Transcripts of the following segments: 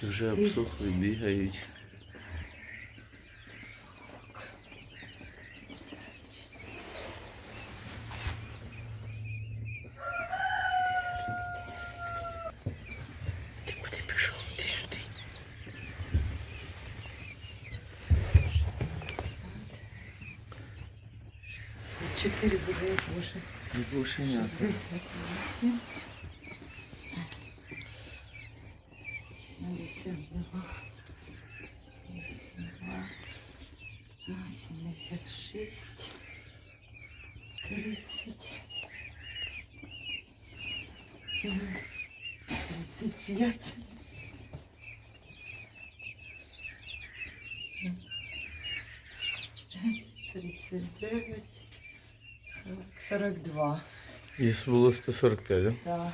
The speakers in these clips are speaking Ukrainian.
Ці вже обсохли, бігають. Чотири буржує Боже. не 68. 86. 30. 35. Тридцать девять, сорок, сорок два. Їх було 145, так? Да.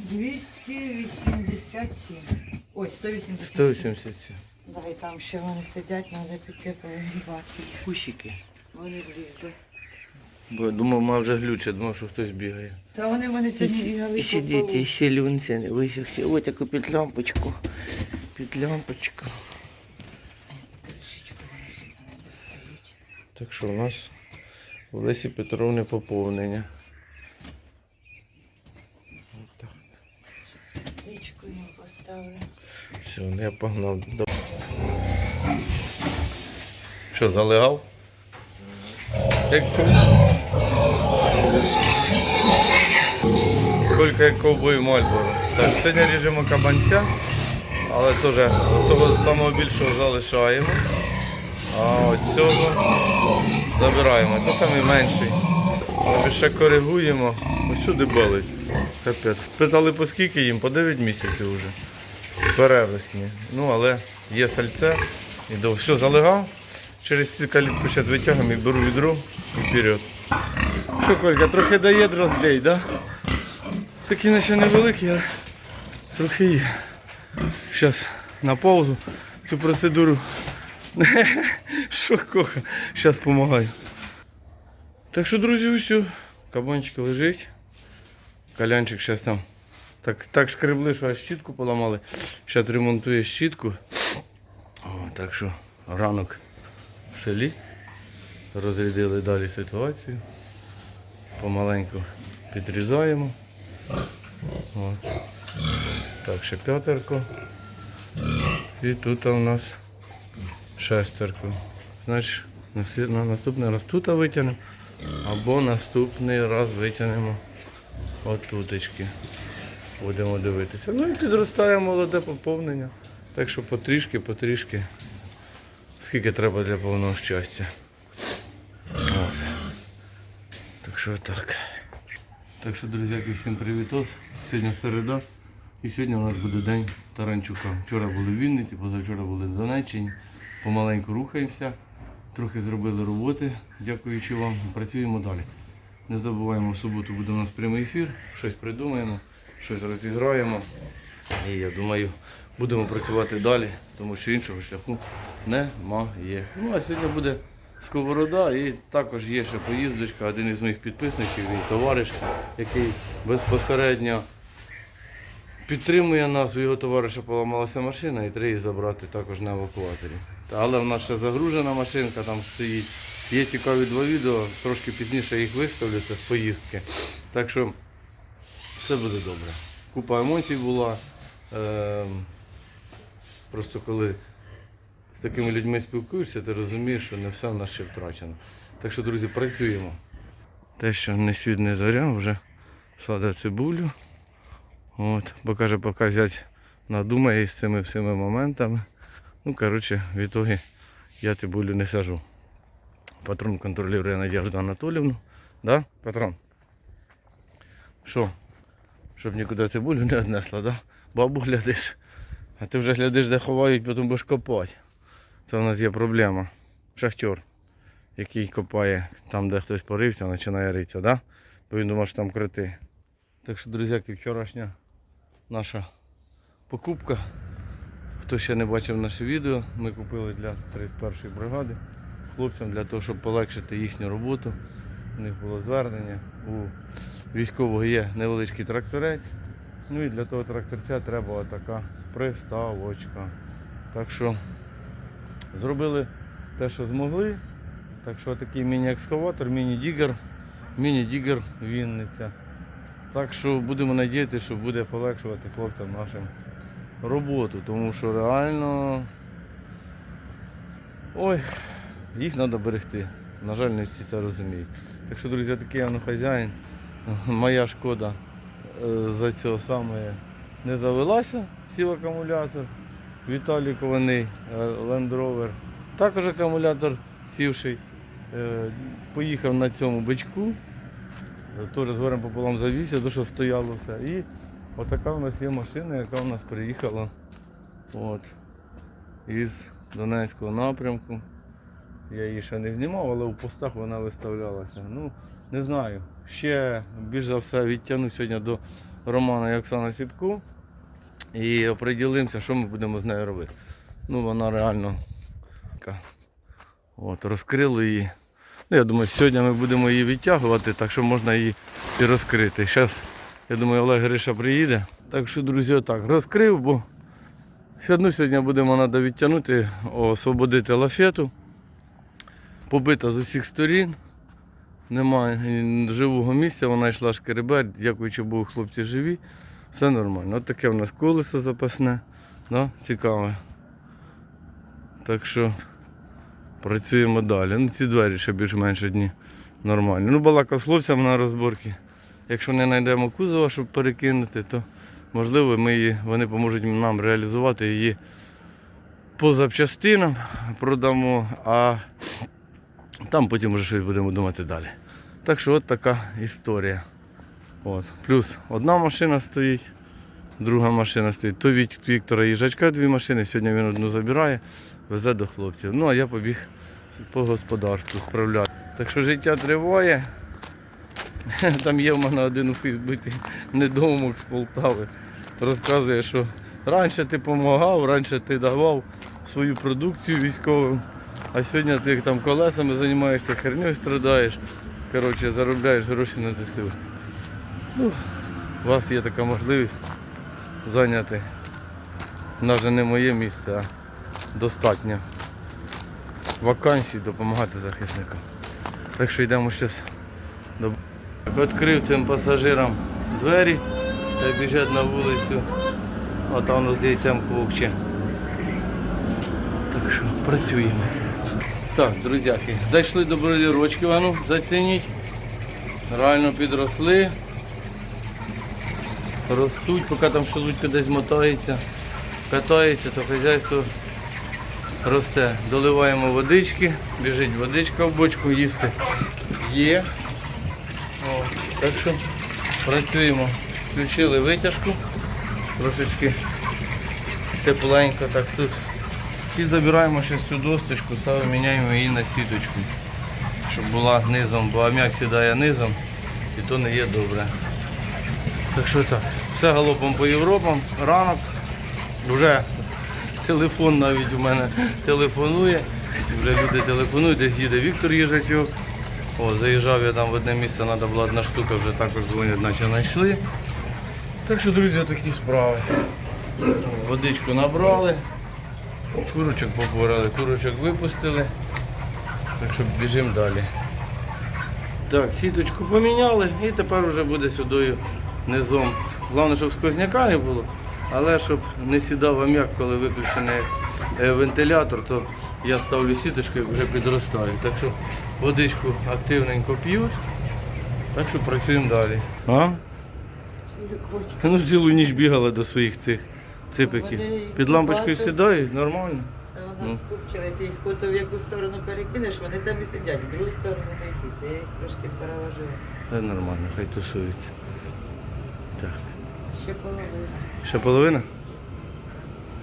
287. Ой, 187. 187. Да, і там ще вони сидять, треба піти погрібати їх. Кущики. Вони влізуть. Бо я думав, мав вже глюче, думав, що хтось бігає. Та вони в мене сьогодні бігали І по сидіть, і ще люнця не висохся. Ось таку під лампочку. Під лампочку. Не. Так що у нас у Лесі Петровни поповнення. От так. Річку їм поставлю. Все, ну я погнав. Що, залегав? Як Колька як ковбой Мальборо. Так, сьогодні ріжемо кабанця, але теж того самого більшого залишаємо. А цього забираємо. Це самий менший. Але ще коригуємо. Усюди болить. Капець. Питали по скільки їм, по 9 місяців вже. Перевесні. Ну, але є сальце. І до все залегав. Через цю калітку зараз витягуємо і беру відро і вперед. Що, Колька, трохи дає розбій, да? Такий наче невеликий, а трохи є. Зараз на паузу цю процедуру. Що коха? Зараз допомагаю. Так що, друзі, все. Кабанчик лежить. Калянчик зараз там. Так, так шкребли, що аж щітку поламали. Зараз ремонтує щітку. О, так що ранок в селі. Розрядили далі ситуацію. Помаленьку підрізаємо. От. Так, ще п'ятерко. І тут у нас шестерку. Значить, на наступний раз тут витягнемо, або наступний раз витягнемо отуточки. Будемо дивитися. Ну і підростає молоде поповнення. Так що потрішки, потрішки. Скільки треба для повного щастя. От. Так що так. Так що, друзяки, всім привітос. Сьогодні середа. І сьогодні у нас буде день Таранчука. Вчора були в Вінниці, позавчора були в Донеччині. Помаленьку рухаємося. Трохи зробили роботи, дякуючи вам. Працюємо далі. Не забуваємо, в суботу буде у нас прямий ефір, щось придумаємо, щось розіграємо. І я думаю, будемо працювати далі, тому що іншого шляху немає. Ну а сьогодні буде сковорода і також є ще поїздочка, один із моїх підписників і товариш, який безпосередньо підтримує нас, у його товариша поламалася машина і треба її забрати також на евакуаторі. Але в нас ще загружена машинка там стоїть. Є цікаві два відео, трошки пізніше їх виставлю, це з поїздки. Так що все буде добре. Купа емоцій була. Ем, просто коли з такими людьми спілкуєшся, ти розумієш, що не все в нас ще втрачено. Так що, друзі, працюємо. Те, що не світ не зоря, вже садить цибулю. От, бо каже, поки зять надумає з цими всіми моментами. Ну, коротше, в ітогі я цибулю не сажу. Патрон контролює Надежду Анатолівну. Да, патрон? Що? Щоб нікуди цибулю не віднесла, да? Бабу глядиш. А ти вже глядиш, де ховають, потім будеш копати. Це в нас є проблема. Шахтер, який копає там, де хтось порився, починає ритися, да? бо він думав, що там крити. Так що, друзяки, вчорашня наша покупка. Хто ще не бачив наше відео, ми купили для 31-ї бригади хлопцям для того, щоб полегшити їхню роботу. У них було звернення. У військового є невеличкий тракторець. Ну і для того тракторця треба така приставочка. Так що зробили те, що змогли. Так що такий міні-екскаватор, міні-дігер, міні-дігер Вінниця. Так що будемо надіятися, що буде полегшувати хлопцям нашим роботу, тому що реально ой, їх треба берегти. На жаль, не всі це розуміють. Так що, друзі, такий я ну, хазяїн. Моя шкода е, за цього саме не завелася, сів акумулятор. Віталій Кований, е, Land Rover. Також акумулятор сівший. Е, Поїхав на цьому бичку. Е, Теж з горем пополам завівся, то що стояло все. І отака у нас є машина, яка у нас приїхала от, із Донецького напрямку. Я її ще не знімав, але у постах вона виставлялася. Ну, не знаю. Ще більш за все відтягну сьогодні до Романа і Оксани Сіпку і оприділимося, що ми будемо з нею робити. Ну, вона реально така. От, розкрили її. Ну, я думаю, сьогодні ми будемо її відтягувати, так що можна її і розкрити. Зараз, я думаю, Олег Гриша приїде. Так що, друзі, отак, розкрив, бо все одно сьогодні будемо треба відтягнути, освободити лафету. Побита з усіх сторін. Немає живого місця, вона йшла шкеребер, дякуючи Богу, хлопці живі. Все нормально. От таке в нас колесо запасне. Да? Цікаве. Так що працюємо далі. Ну, ці двері ще більш-менш одні нормальні. Ну, балака з хлопцями на розборки. Якщо не знайдемо кузова, щоб перекинути, то можливо ми її, вони поможуть нам реалізувати її по запчастинам, продамо, а там потім вже щось будемо думати далі. Так що от така історія. От. Плюс одна машина стоїть, друга машина стоїть. То від Віктора їжачка дві машини, сьогодні він одну забирає, везе до хлопців. Ну а я побіг по господарству справляти. Так що життя триває. Там є в мене один у Фейсбуці недоумок з Полтави. Розказує, що раніше ти допомагав, раніше ти давав свою продукцію військовим, а сьогодні ти там колесами займаєшся, хернею страдаєш. Коротше, заробляєш гроші на ЗСУ. Ну, у вас є така можливість зайняти навіть не моє місце, а достатньо вакансій допомагати захисникам. Так що йдемо зараз до Відкрив цим пасажирам двері та біжать на вулицю, а там з яйцем квокче. Так що працюємо. Так, друзяки, зайшли до бродірочки, ану, зацініть. Реально підросли. Ростуть, поки там шелудько десь мотається, катається, то хазяйство росте. Доливаємо водички, біжить водичка в бочку, їсти є. О, так що працюємо. Включили витяжку, трошечки тепленько так тут. І забираємо ще цю досточку, ставимо, міняємо її на сіточку, щоб була низом, бо аміак сідає низом і то не є добре. Так що так, все галопом по Європам, ранок, вже телефон навіть у мене телефонує, вже люди телефонують, десь їде Віктор Їжачок. О, заїжджав я там в одне місце, треба була одна штука, вже також дзвонять, наче знайшли. Так що, друзі, такі справи. Водичку набрали, курочок поборали, курочок випустили. Так що біжимо далі. Так, сіточку поміняли і тепер вже буде сюди низом. Головне, щоб сквозняка не було, але щоб не сідав ам'як, коли виключений е, вентилятор, то я ставлю сіточку і вже підростаю. Так що водичку активненько п'ють, так що працюємо далі. А? Ну, цілу ніч бігала до своїх цих ципиків. Під лампочкою сідають, нормально. Вона скупчилася, їх хото в яку сторону перекинеш, вони там і сидять, в другу сторону не йдуть. Я їх трошки переложила. Та нормально, хай тусуються. Так. Ще половина. Ще половина?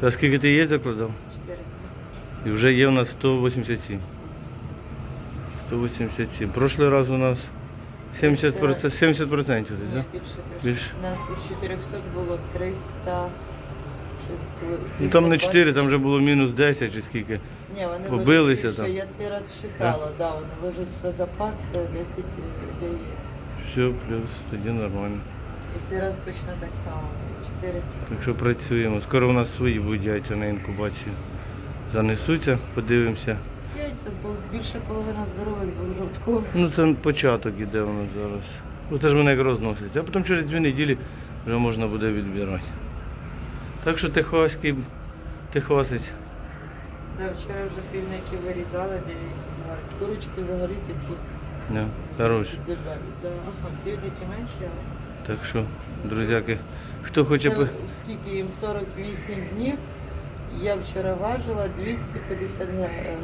А скільки ти є закладав? 400. І вже є у нас 187. 187. Прошлий раз у нас 70%, 70% десь, Ні, більше трошки. Більше? У нас із 400 було 300. Щось було. Ну там не 4, 320. там вже було мінус 10 чи скільки. Ні, вони побилися лежать більше. там. Я цей раз считала, да, вони лежать про запас е, 10 яєць. Все, плюс, тоді нормально. І цей раз точно так само. 400. Так що працюємо. Скоро у нас свої будуть яйця на інкубацію. Занесуться, подивимося. Яйця, бо більше половина здорових, бо жовткових. Ну це початок іде у нас зараз. Ну це ж вони як розносять. А потім через дві неділі вже можна буде відбирати. Так що техаський, техасець. Да, вчора вже півники вирізали, деякі. Курочки взагалі такі. Да, хороші. дебелі. Да. Ага, Півники менші, але. Так що, друзяки, хто хоче Це скільки їм 48 днів. Я вчора важила 250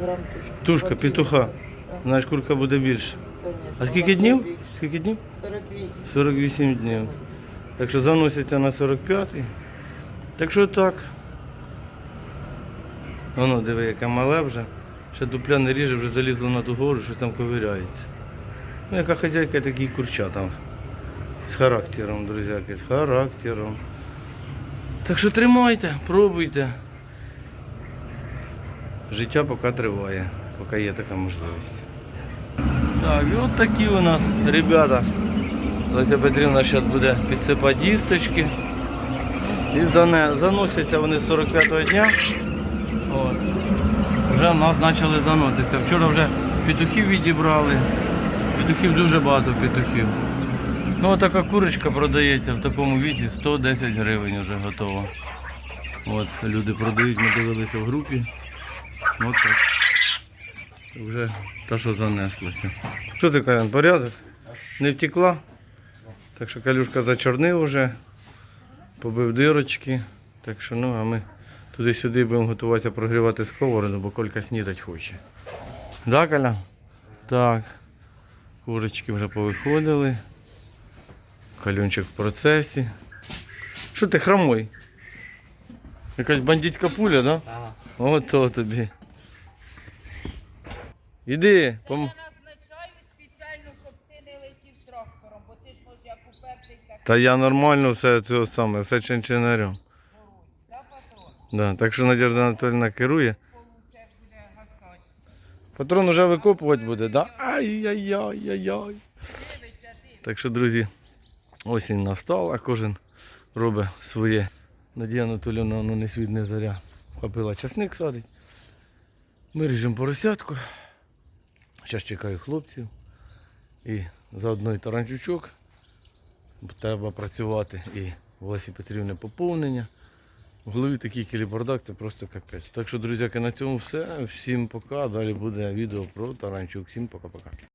грам тушки. Тушка, петуха. Да, Знаєш, курка буде більше. конечно. А скільки днів? Скільки днів? 48. 48 днів. Так що заносяться на 45-й. Так що так. Воно, диви, яке мале вже. Ще дупля не ріже, вже залізло на ту гору, щось там ковиряється. Ну, яка хазяйка, такі курча там. З характером, друзяки, з характером. Так що тримайте, пробуйте. Життя поки триває, поки є така можливість. Так, і от такі у нас ребята. Леся Петрівна зараз буде підсипати дісточки. І заносяться вони з 45-го дня. От. Вже в нас почали заноситися. Вчора вже петухів відібрали. Петухів дуже багато петухів. Ну така курочка продається в такому віці 110 гривень вже готова. От, люди продають, ми дивилися в групі. От так. Вже та, що занеслося. Що ти, Карен, порядок? Не втекла? Так що калюшка зачорнив вже, побив дирочки. Так що ну, а ми туди-сюди будемо готуватися прогрівати сковороду, бо Колька снідать хоче. Да, Коля? Так. Курочки вже повиходили. Калюнчик в процесі. Що ти хромой? Якась бандитська пуля, да? Ага. Ото тобі. Іди, пом... Я назначаю спеціально, щоб ти не летів трактором, бо ти ж може як упертий так Та я нормально все цього саме, все чинчинарем. да, так що Надежда Анатольевна керує. Патрон уже викопувати буде, да? Ай-яй-яй-яй-яй. Так що, друзі, осінь настала, кожен робить своє. Надія Анатолійовна ну, не світ не заря. Хопила часник садить. Ми ріжемо поросятку. Зараз чекаю хлопців. І заодно і таранчучок. Треба працювати і в Лесі Петрівни поповнення. В голові такий кілібардак, це просто капець. Так що, друзяки, на цьому все. Всім пока. Далі буде відео про таранчук. Всім пока-пока.